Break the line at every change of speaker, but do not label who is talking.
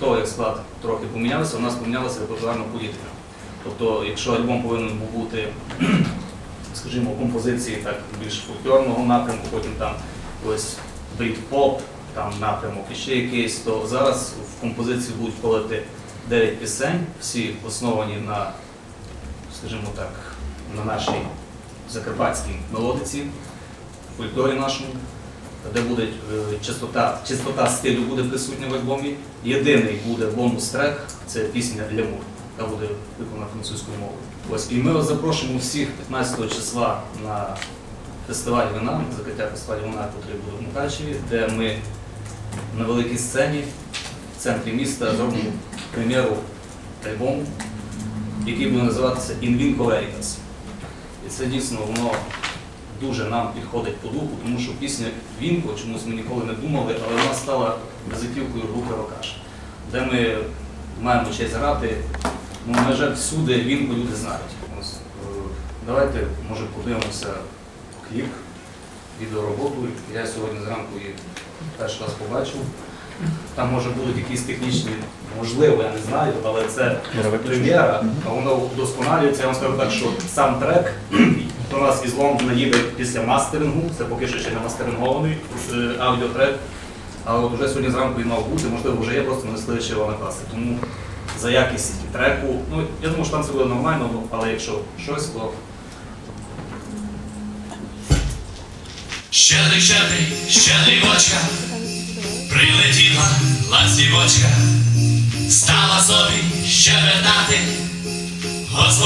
того, як склад трохи помінявся, у нас помінялася репертуарна політика. Тобто, якщо альбом повинен був бути, скажімо, композиції так більш фольклорного напрямку, потім там ось брід-поп, там напрямок і ще якийсь, то зараз в композицію будуть входити 9 пісень, всі основані на, скажімо так, на нашій закарпатській мелодиці, фольклорі нашому, де буде е, чистота, чистота стилю буде присутня в альбомі. Єдиний буде бонус-трек, це пісня для мур, яка буде виконана французькою мовою. Ось і ми вас запрошуємо всіх 15 числа на фестиваль вина, закриття фестивалю вина, який буде в Мукачеві, де ми на великій сцені в центрі міста зробимо прем'єру альбому, який буде називатися In Vinco І це дійсно воно дуже нам підходить по духу, тому що пісня Вінко, чомусь ми ніколи не думали, але вона стала визитівкою групи Рокаш, де ми маємо честь грати. Ну, на жаль, всюди Вінко люди знають. Ось, е, давайте, може, подивимося кліп, відеороботу. Я сьогодні зранку її перший раз побачив. Там може будуть якісь технічні, можливо, я не знаю, але це прем'єра, а воно вдосконалюється. Я вам скажу так, що сам трек до нас із Лондона їде після мастерингу, це поки що ще не мастерингований е, аудіотрек. А от вже сьогодні зранку він мав бути, можливо, вже є, просто не встигли ще його накласти. Тому за якість треку, ну я думаю, що там все буде нормально, але якщо щось, то
Щедрий, щедрий, щедрівочка, прилетіла ластівочка, стала собі щебетати, господаря викликати,